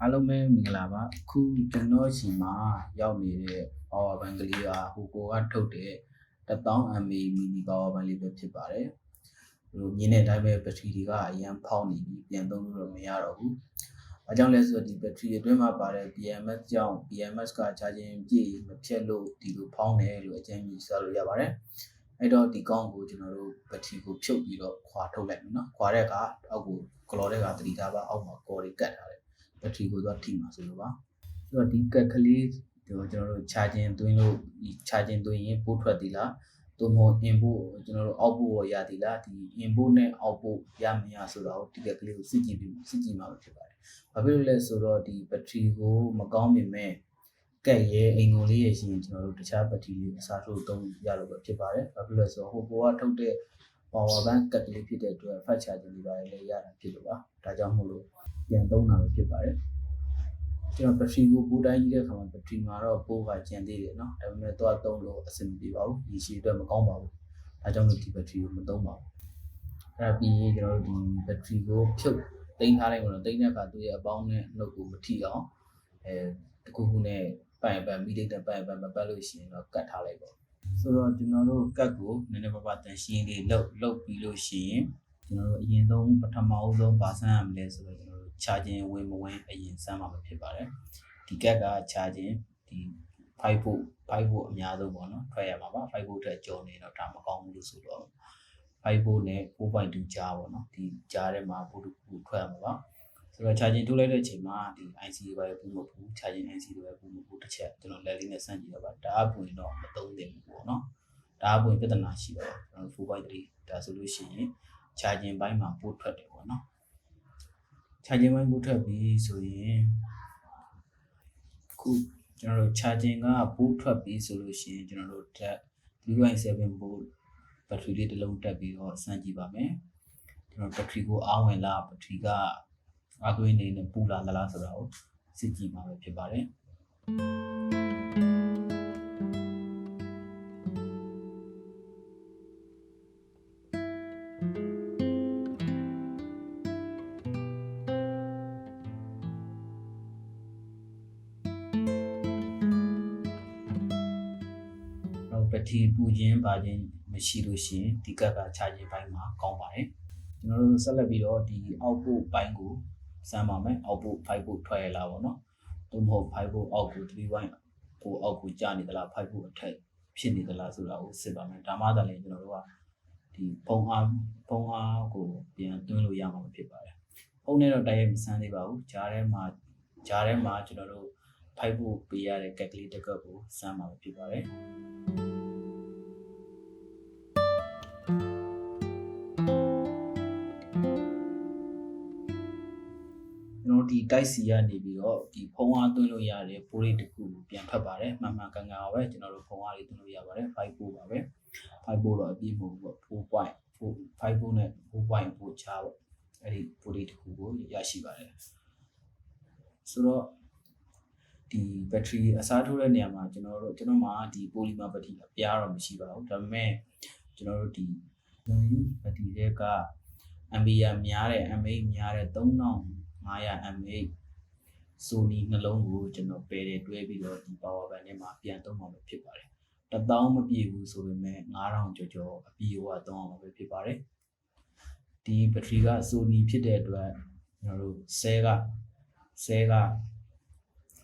အားလုံးပဲမင်္ဂလာပါအခုကျွန်တော်ရှိမှာရောက်နေတဲ့ power bank ကလေးကဟိုကိုကထုတ်တဲ့1000 mAh mini power bank လေးပဲဖြစ်ပါတယ်ဟိုမြင်တဲ့အတိုင်းပဲဘက်ထရီတွေကအရန်ဖောင်းနေပြီပြန်သုံးလို့တော့မရတော့ဘူး။အကြောင်းလဲဆိုတော့ဒီဘက်ထရီအတွင်းမှာပါတဲ့ BMS ကြောင့် BMS က charging ပြည့်မဖြစ်လို့ဒီလိုဖောင်းတယ်လို့အကြမ်းကြီးဆိုလို့ရပါတယ်။အဲ့တော့ဒီကောင်းကိုကျွန်တော်တို့ဘက်ထရီကိုဖြုတ်ပြီးတော့ခွာထုတ်လိုက်မယ်နော်။ခွာတဲ့အခါအောက်ကိုကလော်တဲ့ကတတိထားပါအောက်မှာကော်တွေကတ်ထားတယ်။ ဘက်ထရီကိုတော့ထိမှာဆိုလို့ပါ။ဆိုတော့ဒီကက်ကလေးဒီကျွန်တော်တို့ charging သွင်းလို့ဒီ charging သွင်းရင်ပို့ထွက်သည်လား။သို့မဟုတ် input ကိုကျွန်တော်တို့ output ကိုရသည်လားဒီ input နဲ့ output ရမရဆိုတော့ဒီကက်ကလေးကိုစစ်ကြည့်ပြီးစစ်ကြည့်မှာဖြစ်ပါတယ်။ဘာဖြစ်လို့လဲဆိုတော့ဒီဘက်ထရီကိုမကောင်းမြင်မဲ့ကက်ရဲအိမ်ကုန်လေးရဲ့ရှင်ကျွန်တော်တို့တခြားဘက်ထရီလေးအစားထိုးသုံးရလို့ပဲဖြစ်ပါတယ်။ဘာဖြစ်လို့လဲဆိုတော့ဟိုဘောကထုတ်တဲ့ power bank ကက်ကလေးဖြစ်တဲ့အတွက် fast charging တွေပါလေရတာဖြစ်လို့ပါ။ဒါကြောင့်မို့လို့ပြန်သုံးတာပဲဖြစ်ပါတယ်။ကျွန်တော်ဘက်ထရီကိုပိုးတိုင်းကြီးတဲ့အခါမှာဘက်ထရီမှာတော့ပိုးကကျန်သေးတယ်နော်ဒါပေမဲ့တော့သုံးလို့အဆင်မပြေပါဘူးဒီရှည်အတွက်မကောင်းပါဘူးဒါကြောင့်လို့ဒီဘက်ထရီကိုမသုံးပါဘူးအဲ့ဒါပြီးရင်ကျွန်တော်တို့ဒီဘက်ထရီကိုဖြုတ်သိမ်းထားလိုက်မှာတော့သိမ်းတဲ့အခါသူ့ရဲ့အပေါင်းနဲ့နှုတ်ကိုမထိအောင်အဲတခုခုနဲ့ပိုင်ပန်မိတိတ်တဲ့ပိုင်ပန်မပတ်လို့ရှိရင်တော့ကတ်ထားလိုက်ပေါ့ ဆိုတော့ကျွန်တော်တို့ကတ်ကိုနည်းနည်းပါးပါးတန်ရှင်းလေးလှုပ်လှုပ်ပြီးလို့ရှိရင်ကျွန်တော်တို့အရင်ဆုံးပထမအဦးဆုံးပါဆန်းရမလဲဆိုတော့ကျွန်တော်တို့ charging ဝင်မဝင်အရင်စမ်းမှာဖြစ်ပါတယ်ဒီကက်က charging ဒီ5 volt 5 volt အများဆုံးပေါ့နော်ထွက်ရမှာပါ5 volt ထက်ကျော်နေတော့ဒါမကောင်းဘူးလို့ဆိုတော့5 volt နဲ့4.2ကြားပေါ့နော်ဒီကြားထဲမှာ volt ကိုထွက်ရမှာပါ ဆိုတော့ charging ထုတ်လိုက်တဲ့အချိန်မှာဒီ IC တွေပဲပူမပူ charging IC တွေပဲပူမပူတစ်ချက်ကျွန်တော်လက်လေးနဲ့စမ်းကြည့်တော့ပါဒါအပွင့်တော့မသုံးသင့်ဘူးပေါ့နော်ဒါအပွင့်ပြဿနာရှိတော့ကျွန်တော်4.3ဒါဆိုလို့ရှိရင် charging ဘိုင်းမှာပို့ထွက်တယ်ပေါ့နော် charging ဘိုင်းပို့ထွက်ပြီဆိုရင်ခုကျွန်တော်တို့ charging ကပို့ထွက်ပြီဆိုလို့ရှိရင်ကျွန်တော်တို့ဓာတ်3.7 volt ဘက်ထရီလေးတစ်လုံးတက်ပြီးတော့စမ်းကြည့်ပါမယ်ကျွန်တော်ဘက်ထရီကိုအောင်းဝင်လားဘက်ထရီက အားသွင်းနေနဲ့ပူလာသလားဆိုတာကိုစစ်ကြည့်မှာပဲဖြစ်ပါတယ်တော့ဘက်ထရီပူခြင်းပါခြင်းမရှိလို့ရှိရင်ဒီကက်ကချာခြင်းဘိုင်းမှာကောင်းပါတယ်ကျွန်တော်တို့ဆက်လက်ပြီးတော့ဒီ output ဘိုင်းကို စမ်းပါမယ် output 5 volt ထွက်ရလားပေါ့နော်သို့မဟုတ်5 volt အောက်ကို3 volt ကိုအောက်ကိုကျနေသလား5 volt အထက်ဖြစ်နေသလားဆိုတာကိုစစ်ပါမယ်ဒါမှသာလေကျွန်တော်တို့ကဒီဖုံအားဖုံအားကိုပြန်သွင်းလို့ရမှာဖြစ်ပါတယ်ဖုံနဲ့တော့တိုက်ရိုက်မစမ်းသေးပါဘူးဂျားထဲမှာဂျားထဲမှာကျွန်တော်တို့5 volt ပေးရတဲ့ကက်ကလေးတစ်ကပ်ကိုစမ်းမှာဖြစ်ပါတယ် တော်ဒီတိုက်စီကနေပြီးတော့ဒီဖုံးအားသွင်းလို့ရတယ်ပိုးလေးတစ်ခုကိုပြန်ဖတ်ပါတယ်မှန်မှန်ကန်ကန်ပါပဲကျွန်တော်တို့ဖုံးအားလေးသွင်းလို့ရပါတယ်5ပိုးပါပဲ5ပိုးတော့အပြည့်ပို့ပေါ့4.4 5ပိုးနဲ့4.4ချားပေါ့အဲ့ဒီပိုးလေးတစ်ခုကိုရရှိပါတယ်ဆိုတော့ဒီဘက်ထရီအစားထိုးတဲ့နေရာမှာကျွန်တော်တို့ကျွန်တော်မှာဒီပိုလီမာဘက်ထရီအပြားတော့မရှိပါဘူးဒါပေမဲ့ကျွန်တော်တို့ဒီ use ဘက်ထရီတွေက ampere များတဲ့ mAh များတဲ့3000 500 mAh Sony နှလုံးကိုကျွန်တော်ပယ်တယ်တွဲပြီးတော့ဒီ power bank ထဲမှာပြန်သုံးမှာပဲဖြစ်ပါတယ်။တစ်သောင်းမပြည့်ဘူးဆိုပေမဲ့9000ကျော်ကျော်အပြည့်အဝသုံးအောင်ပဲဖြစ်ပါတယ်။ဒီဘက်ထရီက Sony ဖြစ်တဲ့အတွက်ကျွန်တော်တို့10က10က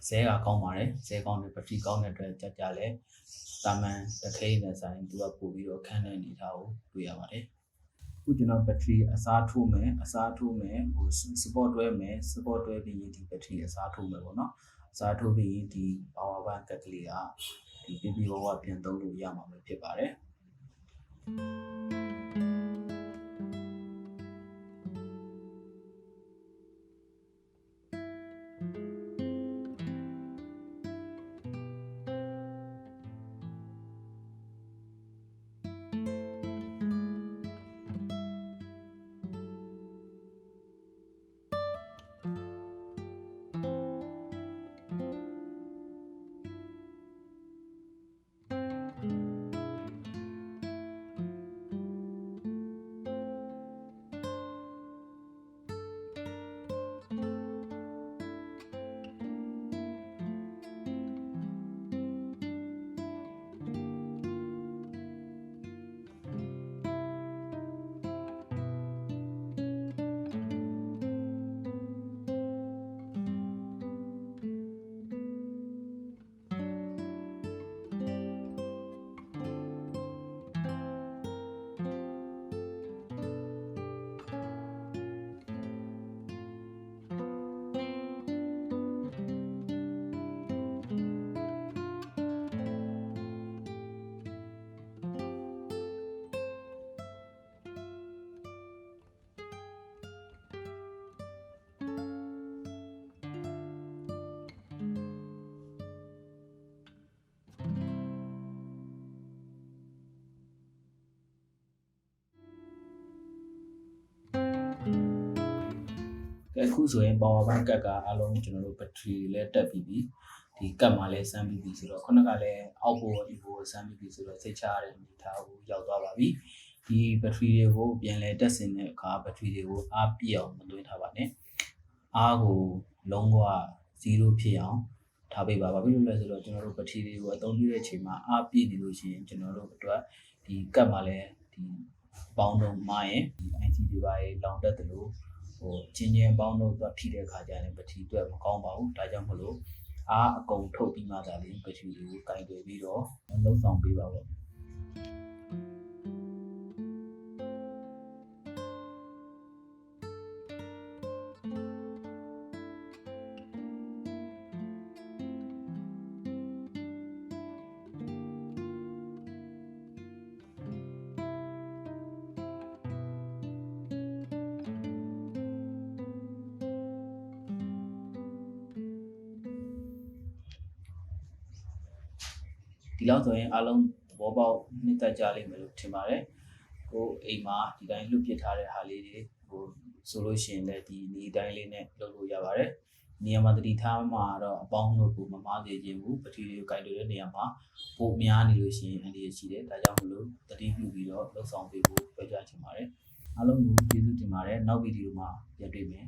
10ကကောင်းပါတယ်10ကောင်းတဲ့ဘက်ထရီကောင်းတဲ့အတွက်ကြကြလဲတာမန်တစ်ခိနဲ့ဆိုင်သူကပို့ပြီးတော့ခန်းတဲ့အနေထားကိုတွေ့ရပါတယ်။ ခုကျွန်တော်ဘက်ထရီအစားထိုးမယ်အစားထိုးမယ်ဟို support တွဲမယ် support တွဲပြီးရင်ဒီဘက်ထရီအစားထိုးမယ်ပေါ့နော်အစားထိုးပြီးရင်ဒီ power bank ကက်ကလေးကဒီပြပြဝဝပြန်သုံးလို့ရမှာပဲဖြစ်ပါတယ် အခုဆိုရင် power bank ကတ်ကအလုံးကျွန်တော်တို့ battery လည်းတက်ပြီးပြီဒီကတ်မှာလည်းစမ်းပြီးပြီဆိုတော့ခုနကလည်းအောက်ပေါ် info ကိုစမ်းပြီးပြီဆိုတော့စိတ်ချရတဲ့အနေအထားကိုရောက်သွားပါပြီဒီ battery တွေကိုပြန်လဲတက်ဆင်တဲ့အခါ battery တွေကိုအားပြည့်အောင်မသွင်းထားပါနဲ့အားကိုလုံးဝ0ဖြစ်အောင်ထားပေးပါဘာဖြစ်လို့လဲဆိုတော့ကျွန်တော်တို့ battery တွေကိုအသုံးပြုတဲ့အချိန်မှာအားပြည့်နေလို့ရှိရင်ကျွန်တော်တို့အတွက်ဒီကတ်မှာလည်းဒီပေါင်းတော့မရင်ဒီ IC တွေပါရေလောင်တက်တယ်လို့ ဟိုချင်းချင်းပေါင်းတော့သူထိတဲ့ခါကျရင်ပထီအတွက်မကောင်းပါဘူးဒါကြောင့်မလို့အားအကုန်ထုတ်ပြီးမှသာလေပထီကိုကင်တယ်ပြီးတော့လှုပ်ဆောင်ပေးပါပေါ့ ဒီလောက်ဆိုရင်အားလုံးသဘောပေါက်နှစ်သက်ကြလိမ့်မယ်လို့ထင်ပါတယ်ကိုအိမ်မှာဒီတိုင်းလွတ်ပစ်ထားတဲ့ဟာလေးတွေဟိုဆိုလို့ရှိရင်လည်းဒီနေတိုင်းလေးနဲ့လုပ်လို့ရပါတယ်နေရာမှာတတိထားမှာတော့အပေါင်းတို့ကိုမမားစေခြင်းဘူးပထီတွေကိုကြိုက်တဲ့နေရာမှာပိုများနေလို့ရှိရင်အန္တရာယ်ရှိတယ်ဒါကြောင့်မလို့တတိပြုပြီးတော့လှုပ်ဆောင်ပေးဖို့ပြောကြချင်ပါတယ်အားလုံးကိုကျေးဇူးတင်ပါတယ်နောက်ဗီဒီယိုမှာပြန်တွေ့မယ်